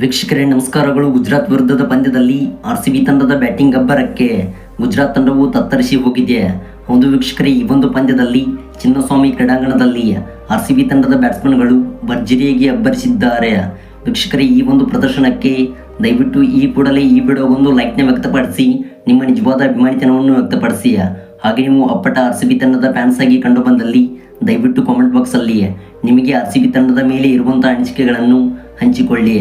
ವೀಕ್ಷಕರೇ, ನಮಸ್ಕಾರಗಳು. ಗುಜರಾತ್ ವಿರುದ್ಧದ ಪಂದ್ಯದಲ್ಲಿ ಆರ್ ಸಿ ಬಿ ತಂಡದ ಬ್ಯಾಟಿಂಗ್ ಅಬ್ಬರಕ್ಕೆ ಗುಜರಾತ್ ತಂಡವು ತತ್ತರಿಸಿ ಹೋಗಿದೆ. ಒಂದು ವೀಕ್ಷಕರೇ, ಈ ಒಂದು ಪಂದ್ಯದಲ್ಲಿ ಚಿನ್ನಸ್ವಾಮಿ ಕ್ರೀಡಾಂಗಣದಲ್ಲಿ ಆರ್ ಸಿ ಬಿ ತಂಡದ ಬ್ಯಾಟ್ಸ್ಮನ್ಗಳು ಭರ್ಜರಿಯಾಗಿ ಅಬ್ಬರಿಸಿದ್ದಾರೆ. ವೀಕ್ಷಕರೇ, ಈ ಒಂದು ಪ್ರದರ್ಶನಕ್ಕೆ ದಯವಿಟ್ಟು ಈ ಕೂಡಲೇ ಈ ವಿಡಿಯೋಗೊಂದು ಲೈಕ್ನ ವ್ಯಕ್ತಪಡಿಸಿ, ನಿಮ್ಮ ನಿಜವಾದ ಅಭಿಮಾನಿತನವನ್ನು ವ್ಯಕ್ತಪಡಿಸಿ. ಹಾಗೆ ನೀವು ಅಪ್ಪಟ ಆರ್ ಸಿ ಬಿ ತಂಡದ ಫ್ಯಾನ್ಸ್ ಆಗಿ ಕಂಡು ಬಂದಲ್ಲಿ ದಯವಿಟ್ಟು ಕಾಮೆಂಟ್ ಬಾಕ್ಸಲ್ಲಿ ನಿಮಗೆ ಆರ್ ಸಿ ಬಿ ತಂಡದ ಮೇಲೆ ಇರುವಂತಹ ಅನಿಸಿಕೆಗಳನ್ನು ಹಂಚಿಕೊಳ್ಳಿ.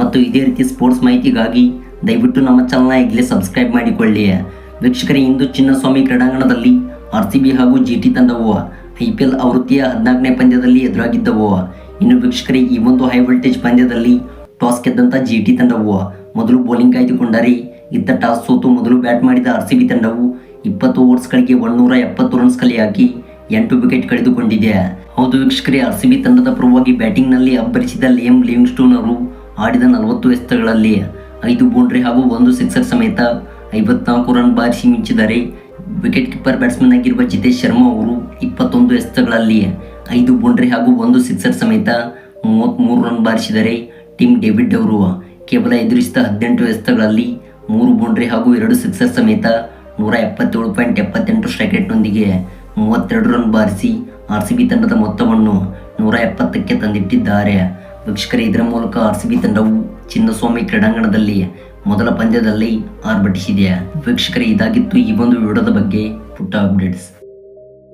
ಮತ್ತು ಇದೇ ರೀತಿ ಸ್ಪೋರ್ಟ್ಸ್ ಮಾಹಿತಿಗಾಗಿ ದಯವಿಟ್ಟು ನಮ್ಮ ಚಾನಲ್ನ ಈಗಲೇ ಸಬ್ಸ್ಕ್ರೈಬ್ ಮಾಡಿಕೊಳ್ಳಿ. ವೀಕ್ಷಕರೇ, ಇಂದು ಚಿನ್ನಸ್ವಾಮಿ ಕ್ರೀಡಾಂಗಣದಲ್ಲಿ ಆರ್ ಸಿ ಹಾಗೂ ಜಿ ಟಿ ತಂಡವು ಐ ಪಿ ಎಲ್ ಆವೃತ್ತಿಯ ಹದಿನಾಲ್ಕನೇ ಪಂದ್ಯದಲ್ಲಿ ಎದುರಾಗಿದ್ದವು. ಇನ್ನು ವೀಕ್ಷಕರೇ, ಈ ಒಂದು ಹೈ ವೋಲ್ಟೇಜ್ ಪಂದ್ಯದಲ್ಲಿ ಟಾಸ್ ಗೆದ್ದಂಥ ಜಿ ಟಿ ತಂಡವು ಮೊದಲು ಬೌಲಿಂಗ್ ಕಾಯ್ದುಕೊಂಡರೆ, ಇತ್ತ ಟಾಸ್ ಸೋತು ಮೊದಲು ಬ್ಯಾಟ್ ಮಾಡಿದ ಆರ್ ಸಿ ಬಿ ತಂಡವು ಇಪ್ಪತ್ತು ಓವರ್ಸ್ಗಳಿಗೆ ಒನ್ನೂರ ಎಪ್ಪತ್ತು ರನ್ಸ್ ಕಲೆ ಹಾಕಿ ಎಂಟು ವಿಕೆಟ್ ಕಳೆದುಕೊಂಡಿದೆ. ಹೌದು ವೀಕ್ಷಕರೇ ಆರ್ ಸಿ ಬಿ ತಂಡದ ಪರವಾಗಿ ಬ್ಯಾಟಿಂಗ್ನಲ್ಲಿ ಅಬ್ಬರಿಸಿದ ಲಿಯಮ್ ಲಿವಿಂಗ್ಸ್ಟೋನ್ ಅವರು ಆಡಿದ ನಲವತ್ತು ಎಸೆತಗಳಲ್ಲಿ ಐದು ಬೌಂಡ್ರಿ ಹಾಗೂ ಒಂದು ಸಿಕ್ಸರ್ ಸಮೇತ ಐವತ್ನಾಲ್ಕು ರನ್ ಬಾರಿಸಿ ಮಿಂಚಿದ್ದಾರೆ ವಿಕೆಟ್ ಕೀಪರ್ ಬ್ಯಾಟ್ಸ್ಮನ್ ಆಗಿರುವ ಜಿತೇಶ್ ಶರ್ಮಾ ಅವರು ಇಪ್ಪತ್ತೊಂದು ಎಸೆತಗಳಲ್ಲಿ ಐದು ಬೌಂಡ್ರಿ ಹಾಗೂ ಒಂದು ಸಿಕ್ಸರ್ ಸಮೇತ ಮೂವತ್ತ್ಮೂರು ರನ್ ಬಾರಿಸಿದರೆ ಟಿಮ್ ಡೇವಿಡ್ ಅವರು ಕೇವಲ ಎದುರಿಸಿದ ಹದಿನೆಂಟು ಎಸೆತಗಳಲ್ಲಿ ಮೂರು ಬೌಂಡ್ರಿ ಹಾಗೂ ಎರಡು ಸಿಕ್ಸರ್ ಸಮೇತ ನೂರ ಎಪ್ಪತ್ತೇಳು ಪಾಯಿಂಟ್ ಎಪ್ಪತ್ತೆಂಟು ಸ್ಟ್ರೈಕ್ ರೇಟ್ನೊಂದಿಗೆ ಮೂವತ್ತೆರಡು ರನ್ ಬಾರಿಸಿ ಆರ್ ಸಿ ಬಿ ತಂಡದ ಮೊತ್ತವನ್ನು ನೂರ ಎಪ್ಪತ್ತಕ್ಕೆ ತಂದಿಟ್ಟಿದ್ದಾರೆ. ವೀಕ್ಷಕರೇ ಇದರ ಮೂಲಕ ಆರ್ ಸಿ ಬಿ ತಂಡವು ಚಿನ್ನಸ್ವಾಮಿ ಕ್ರೀಡಾಂಗಣದಲ್ಲಿ ಮೊದಲ ಪಂದ್ಯದಲ್ಲಿ ಆರ್ಭಟಿಸಿದೆ ವೀಕ್ಷಕರೇ, ಇದಾಗಿತ್ತು ಈ ಒಂದು ವಿಡಿಯೋದ ಬಗ್ಗೆ ಪುಟ್ಟ ಅಪ್ಡೇಟ್ಸ್.